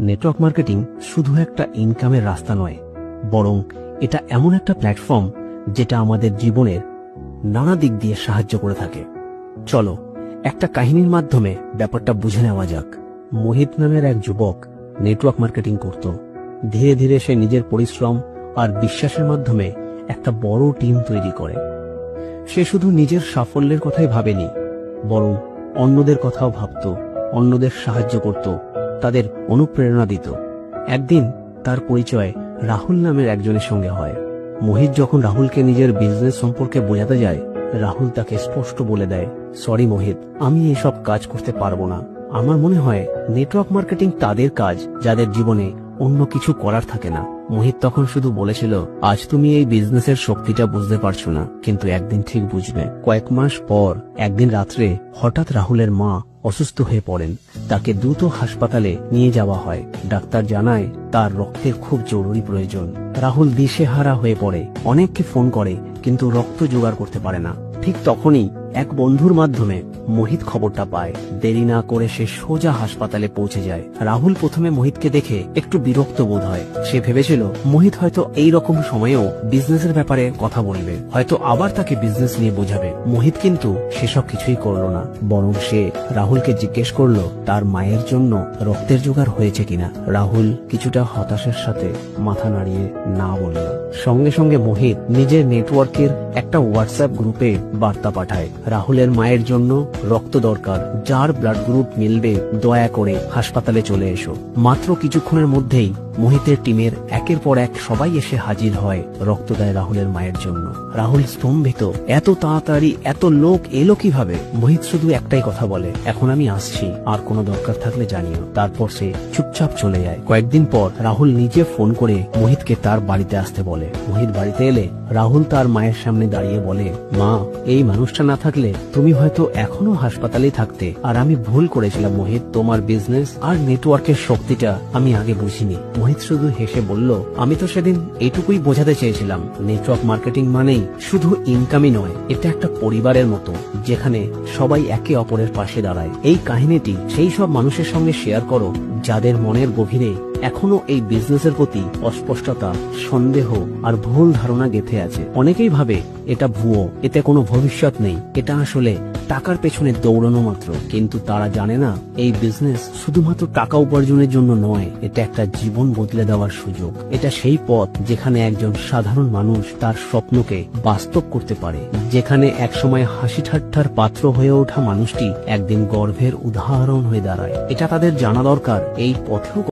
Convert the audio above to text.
Network marketing শুধু একটা ইনকামের রাস্তা নয়, বরং এটা এমন একটা প্ল্যাটফর্ম যেটা আমাদের জীবনের নানা দিক দিয়ে সাহায্য করে থাকে। চলো, একটা কাহিনীর মাধ্যমে ব্যাপারটা বুঝে নেওয়া যাক। মোহিত নামের এক যুবক নেটওয়ার্ক মার্কেটিং করত। ধীরে ধীরে সে নিজের পরিশ্রম আর বিশ্বাসের মাধ্যমে একটা বড় টিম তৈরি করে। সে শুধু নিজের সাফল্যের কথাই ভাবেনি, বরং অন্যদের কথাও ভাবত, অন্যদের সাহায্য করত তাদের অনুপ্রেরণা দিত। একদিন তার পরিচয় রাহুল নামের একজনের সঙ্গে হয়। মোহিত যখন রাহুলকে নিজের বিজনেস সম্পর্কে বোঝাতে যায়, রাহুল তাকে স্পষ্ট বলে দেয় সরি মোহিত, আমি এসব কাজ করতে পারব না। আমার মনে হয় নেটওয়ার্ক মার্কেটিং তাদের কাজ, যাদের জীবনে অন্য কিছু করার থাকে না। মোহিত তখন শুধু বলেছিল, আজ তুমি এই বিজনেসের শক্তিটা বুঝতে পারছ না, কিন্তু একদিন ঠিক বুঝবে। কয়েক মাস পর, একদিন রাত্রে, হঠাৎ রাহুলের মা অসুস্থ হয়ে পড়েন। তাকে দ্রুত হাসপাতালে নিয়ে যাওয়া হয়। ডাক্তার জানায়, তার রক্তের খুব জরুরি প্রয়োজন। রাহুল দিশেহারা হয়ে পড়ে। অনেককে ফোন করে, কিন্তু রক্ত জোগাড় করতে পারে না। ঠিক তখনই এক বন্ধুর মাধ্যমে মোহিত খবরটা পায়। দেরি না করে সে সোজা হাসপাতালে পৌঁছে যায়। রাহুল প্রথমে মোহিতকে দেখে একটু বিরক্ত বোধ হয়। সে ভেবেছিল, মোহিত হয়তো এই রকম সময়েও বিজনেসের ব্যাপারে কথা বলবে। হয়তো আবার তাকে বিজনেস নিয়ে বোঝাবে। মোহিত কিন্তু সেসব কিছুই করল না। বরং সে রাহুলকে জিজ্ঞেস করল, তার মায়ের জন্য রক্তের জোগাড় হয়েছে কিনা? রাহুল কিছুটা হতাশার সাথে মাথা নাড়িয়ে না বলল। সঙ্গে সঙ্গে মোহিত নিজের নেটওয়ার্কের একটা হোয়াটসঅ্যাপ গ্রুপে বার্তা পাঠায়। রাহুলের মায়ের জন্য রক্ত দরকার যার ব্লাড গ্রুপ মিলবে দয়া করে হাসপাতালে চলে এসো। মাত্র কিছুক্ষণের মধ্যেই মোহিতের টিমের একের পর এক সবাই এসে হাজির হয় রক্ত দেয় রাহুলের মায়ের জন্য। রাহুল স্তম্ভিত। এত তাড়াতাড়ি, এত লোক এলো কীভাবে? মোহিত শুধু একটাই কথা বলে, এখন আমি আসছি, আর কোনো দরকার থাকলে জানিও। তারপর সে চুপচাপ চলে যায়। কয়েকদিন পর রাহুল নিজে ফোন করে মোহিতকে তার বাড়িতে আসতে বলে। মোহিত বাড়িতে এলে রাহুল তার মায়ের সামনে দাঁড়িয়ে বলে, মা, এই মানুষটা না থাকলে তুমি হয়তো এখনও হাসপাতালে থাকতে। আর আমি ভুল করেছিলাম, মোহিত। তোমার বিজনেস আর নেটওয়ার্কের শক্তিটা আমি আগে বুঝিনি। মোহিত শুধু হেসে বলল, আমি তো সেদিন এটুকুই বোঝাতে চেয়েছিলাম। নেটওয়ার্ক মার্কেটিং মানেই শুধু ইনকামই নয়, এটা একটা পরিবারের মতো, যেখানে সবাই একে অপরের পাশে দাঁড়ায়। এই কাহিনীটি সেই সব মানুষের সঙ্গে শেয়ার করো, যাদের মনের গভীরে এখনও এই বিজনেসের প্রতি অস্পষ্টতা, সন্দেহ আর ভুল ধারণা গেথে আছে। অনেকেই ভাবে, এটা ভুয়ো, এতে কোনো ভবিষ্যৎ নেই। এটা আসলে টাকার পেছনে দৌড়ানো মাত্র। কিন্তু তারা জানে না, এই বিজনেস শুধুমাত্র টাকা উপার্জনের জন্য নয়, এটা একটা জীবন বদলে দেওয়ার সুযোগ। এটা সেই পথ যেখানে একজন সাধারণ মানুষ তার স্বপ্নকে বাস্তব করতে পারে, যেখানে একসময় হাসি ঠাট্টার পাত্র হয়ে ওঠা মানুষটি একদিন গর্ভের উদাহরণ হয়ে দাঁড়ায়। এটা তাদের জানা দরকার, এই পথেও